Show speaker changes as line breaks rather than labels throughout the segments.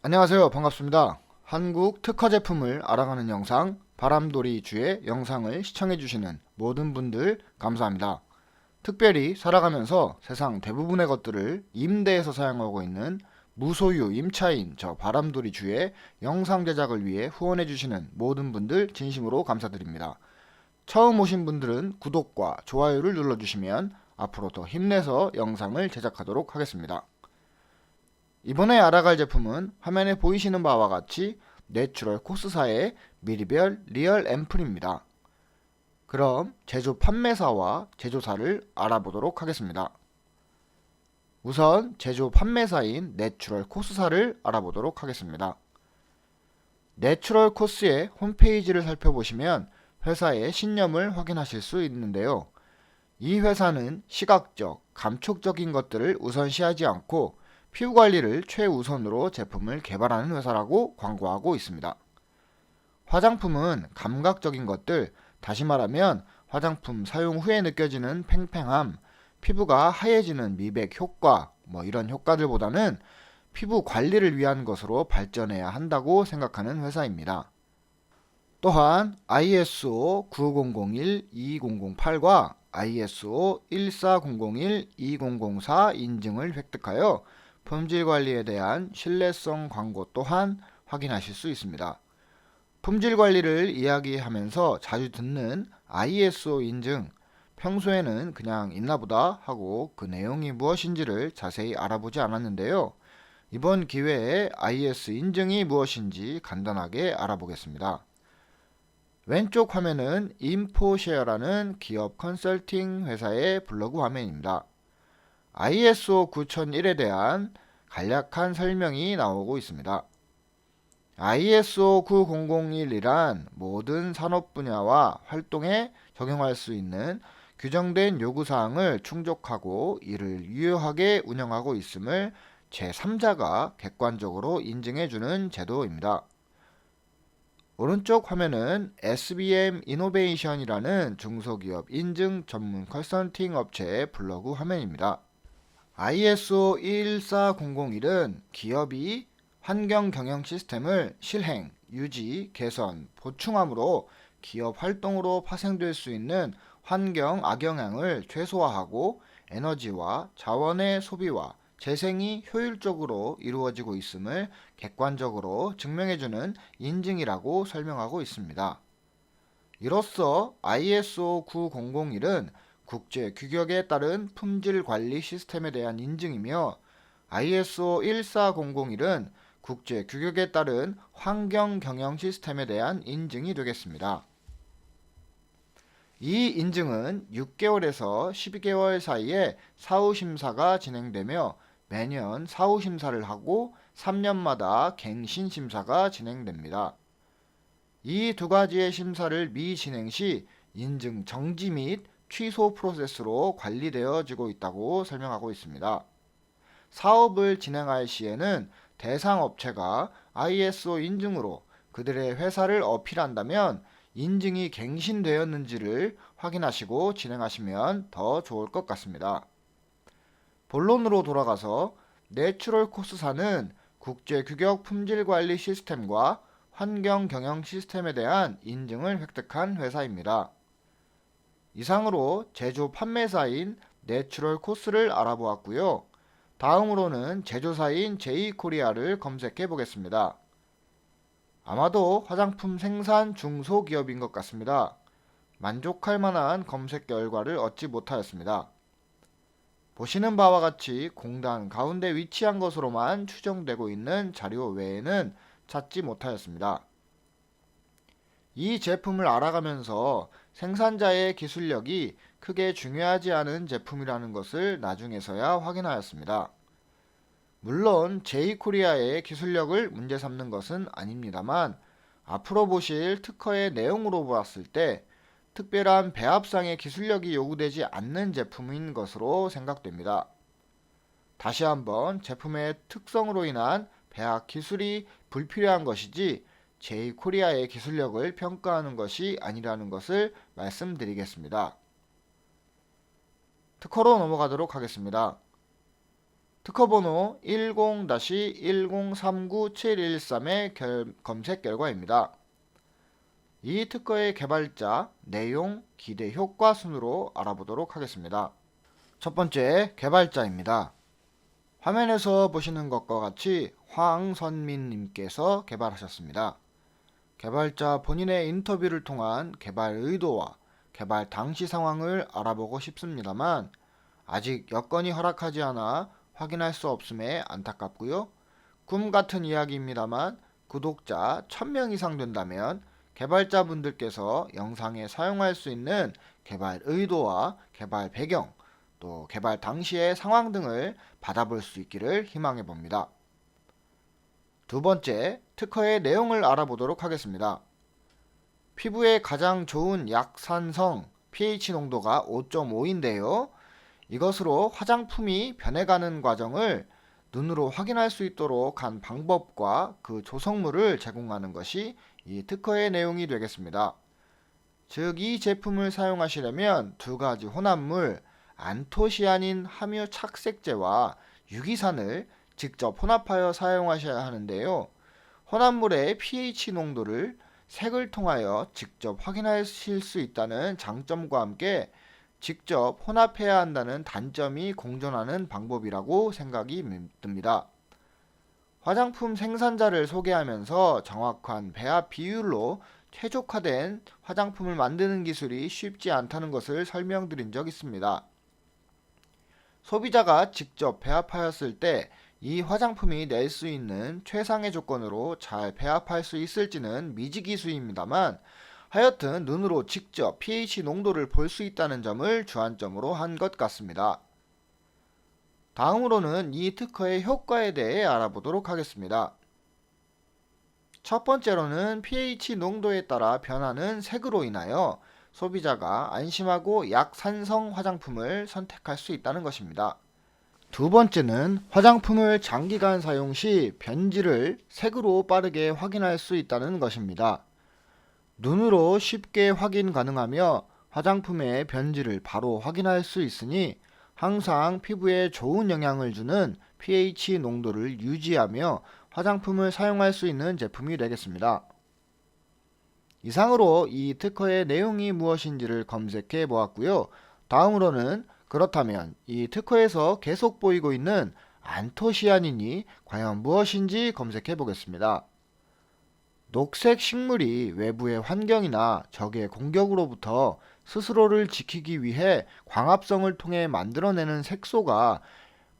안녕하세요. 반갑습니다. 한국 특허 제품을 알아가는 영상 바람돌이 주의 영상을 시청해주시는 모든 분들 감사합니다. 특별히 살아가면서 세상 대부분의 것들을 임대해서 사용하고 있는 무소유 임차인 저 바람돌이 주의 영상 제작을 위해 후원해주시는 모든 분들 진심으로 감사드립니다. 처음 오신 분들은 구독과 좋아요를 눌러주시면 앞으로 더 힘내서 영상을 제작하도록 하겠습니다. 이번에 알아갈 제품은 화면에 보이시는 바와 같이 내추럴 코스사의 미리별 리얼 앰플입니다. 그럼 제조 판매사와 제조사를 알아보도록 하겠습니다. 우선 제조 판매사인 내추럴 코스사를 알아보도록 하겠습니다. 내추럴 코스의 홈페이지를 살펴보시면 회사의 신념을 확인하실 수 있는데요. 이 회사는 시각적, 감촉적인 것들을 우선시하지 않고 피부 관리를 최우선으로 제품을 개발하는 회사라고 광고하고 있습니다. 화장품은 감각적인 것들, 다시 말하면 화장품 사용 후에 느껴지는 팽팽함, 피부가 하얘지는 미백 효과, 뭐 이런 효과들보다는 피부 관리를 위한 것으로 발전해야 한다고 생각하는 회사입니다. 또한 ISO 9001-2008과 ISO 14001-2004 인증을 획득하여 품질 관리에 대한 신뢰성 광고 또한 확인하실 수 있습니다. 품질 관리를 이야기하면서 자주 듣는 ISO 인증, 평소에는 그냥 있나보다 하고 그 내용이 무엇인지를 자세히 알아보지 않았는데요. 이번 기회에 IS 인증이 무엇인지 간단하게 알아보겠습니다. 왼쪽 화면은 인포쉐어라는 기업 컨설팅 회사의 블로그 화면입니다. ISO 9001에 대한 간략한 설명이 나오고 있습니다. ISO 9001이란 모든 산업 분야와 활동에 적용할 수 있는 규정된 요구사항을 충족하고 이를 유효하게 운영하고 있음을 제3자가 객관적으로 인증해주는 제도입니다. 오른쪽 화면은 SBM 이노베이션이라는 중소기업 인증 전문 컨설팅 업체의 블로그 화면입니다. ISO 11401은 기업이 환경 경영 시스템을 실행, 유지, 개선, 보충함으로 기업 활동으로 파생될 수 있는 환경 악영향을 최소화하고 에너지와 자원의 소비와 재생이 효율적으로 이루어지고 있음을 객관적으로 증명해주는 인증이라고 설명하고 있습니다. 이로써 ISO 9001은 국제 규격에 따른 품질 관리 시스템에 대한 인증이며 ISO 14001은 국제 규격에 따른 환경 경영 시스템에 대한 인증이 되겠습니다. 이 인증은 6개월에서 12개월 사이에 사후 심사가 진행되며 매년 사후 심사를 하고 3년마다 갱신 심사가 진행됩니다. 이 두 가지의 심사를 미진행 시 인증 정지 및 취소 프로세스로 관리되어지고 있다고 설명하고 있습니다. 사업을 진행할 시에는 대상 업체가 ISO 인증으로 그들의 회사를 어필한다면 인증이 갱신되었는지를 확인하시고 진행하시면 더 좋을 것 같습니다. 본론으로 돌아가서 내추럴 코스사는 국제 규격 품질 관리 시스템과 환경 경영 시스템에 대한 인증을 획득한 회사입니다. 이상으로 제조 판매사인 내추럴 코스를 알아보았고요. 다음으로는 제조사인 제이코리아를 검색해 보겠습니다. 아마도 화장품 생산 중소기업인 것 같습니다. 만족할 만한 검색 결과를 얻지 못하였습니다. 보시는 바와 같이 공단 가운데 위치한 것으로만 추정되고 있는 자료 외에는 찾지 못하였습니다. 이 제품을 알아가면서 생산자의 기술력이 크게 중요하지 않은 제품이라는 것을 나중에서야 확인하였습니다. 물론 제이코리아의 기술력을 문제 삼는 것은 아닙니다만 앞으로 보실 특허의 내용으로 보았을 때 특별한 배합상의 기술력이 요구되지 않는 제품인 것으로 생각됩니다. 다시 한번 제품의 특성으로 인한 배합 기술이 불필요한 것이지 제이코리아의 기술력을 평가하는 것이 아니라는 것을 말씀드리겠습니다. 특허로 넘어가도록 하겠습니다. 특허번호 10-1039713의 검색 결과입니다. 이 특허의 개발자, 내용, 기대 효과 순으로 알아보도록 하겠습니다. 첫 번째, 개발자입니다. 화면에서 보시는 것과 같이 황선민님께서 개발하셨습니다. 개발자 본인의 인터뷰를 통한 개발 의도와 개발 당시 상황을 알아보고 싶습니다만 아직 여건이 허락하지 않아 확인할 수 없음에 안타깝고요. 꿈 같은 이야기입니다만 구독자 1000명 이상 된다면 개발자분들께서 영상에 사용할 수 있는 개발 의도와 개발 배경, 또 개발 당시의 상황 등을 받아볼 수 있기를 희망해 봅니다. 두 번째, 특허의 내용을 알아보도록 하겠습니다. 피부에 가장 좋은 약산성 pH 농도가 5.5인데요. 이것으로 화장품이 변해가는 과정을 눈으로 확인할 수 있도록 한 방법과 그 조성물을 제공하는 것이 이 특허의 내용이 되겠습니다. 즉, 이 제품을 사용하시려면 두 가지 혼합물, 안토시아닌 함유 착색제와 유기산을 직접 혼합하여 사용하셔야 하는데요. 혼합물의 pH 농도를 색을 통하여 직접 확인하실 수 있다는 장점과 함께 직접 혼합해야 한다는 단점이 공존하는 방법이라고 생각이 듭니다. 화장품 생산자를 소개하면서 정확한 배합 비율로 최적화된 화장품을 만드는 기술이 쉽지 않다는 것을 설명드린 적 있습니다. 소비자가 직접 배합하였을 때 이 화장품이 낼 수 있는 최상의 조건으로 잘 배합할 수 있을지는 미지기수입니다만 하여튼 눈으로 직접 pH 농도를 볼 수 있다는 점을 주안점으로 한 것 같습니다. 다음으로는 이 특허의 효과에 대해 알아보도록 하겠습니다. 첫 번째로는 pH 농도에 따라 변하는 색으로 인하여 소비자가 안심하고 약산성 화장품을 선택할 수 있다는 것입니다. 두 번째는 화장품을 장기간 사용 시 변질을 색으로 빠르게 확인할 수 있다는 것입니다. 눈으로 쉽게 확인 가능하며 화장품의 변질을 바로 확인할 수 있으니 항상 피부에 좋은 영향을 주는 pH 농도를 유지하며 화장품을 사용할 수 있는 제품이 되겠습니다. 이상으로 이 특허의 내용이 무엇인지를 검색해 보았고요. 다음으로는 그렇다면 이 특허에서 계속 보이고 있는 안토시아닌이 과연 무엇인지 검색해 보겠습니다. 녹색 식물이 외부의 환경이나 적의 공격으로부터 스스로를 지키기 위해 광합성을 통해 만들어내는 색소가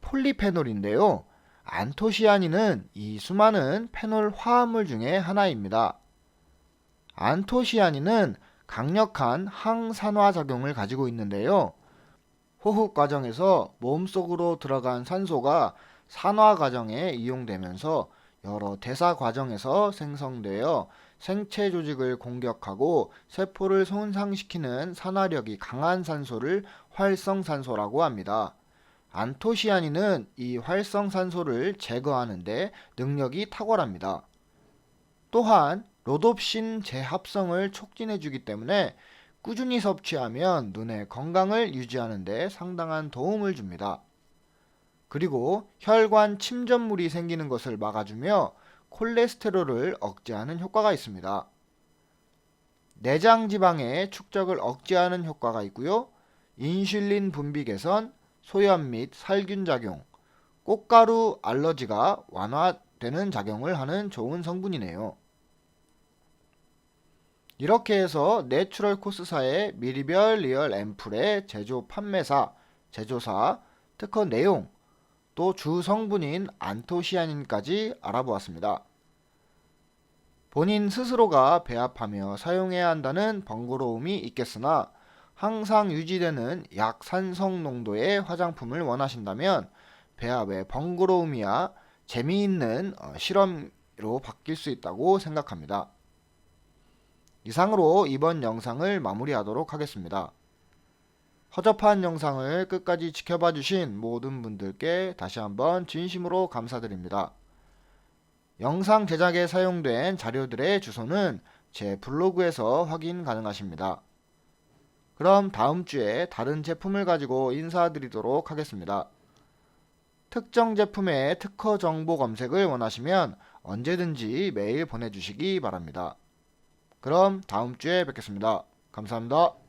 폴리페놀인데요. 안토시아닌은 이 수많은 페놀 화합물 중에 하나입니다. 안토시아닌은 강력한 항산화 작용을 가지고 있는데요. 호흡 과정에서 몸속으로 들어간 산소가 산화 과정에 이용되면서 여러 대사 과정에서 생성되어 생체 조직을 공격하고 세포를 손상시키는 산화력이 강한 산소를 활성산소라고 합니다. 안토시아닌은 이 활성산소를 제거하는데 능력이 탁월합니다. 또한 로놉신 재합성을 촉진해 주기 때문에 꾸준히 섭취하면 눈의 건강을 유지하는 데 상당한 도움을 줍니다. 그리고 혈관 침전물이 생기는 것을 막아주며 콜레스테롤을 억제하는 효과가 있습니다. 내장 지방의 축적을 억제하는 효과가 있고요. 인슐린 분비 개선, 소염 및 살균 작용, 꽃가루 알러지가 완화되는 작용을 하는 좋은 성분이네요. 이렇게 해서 내추럴 코스사의 미리별 리얼 앰플의 제조 판매사, 제조사, 특허 내용, 또 주 성분인 안토시아닌까지 알아보았습니다. 본인 스스로가 배합하며 사용해야 한다는 번거로움이 있겠으나 항상 유지되는 약산성 농도의 화장품을 원하신다면 배합의 번거로움이야 재미있는 어, 실험으로 바뀔 수 있다고 생각합니다. 이상으로 이번 영상을 마무리하도록 하겠습니다. 허접한 영상을 끝까지 지켜봐 주신 모든 분들께 다시 한번 진심으로 감사드립니다. 영상 제작에 사용된 자료들의 주소는 제 블로그에서 확인 가능하십니다. 그럼 다음 주에 다른 제품을 가지고 인사드리도록 하겠습니다. 특정 제품의 특허 정보 검색을 원하시면 언제든지 메일 보내주시기 바랍니다. 그럼 다음 주에 뵙겠습니다. 감사합니다.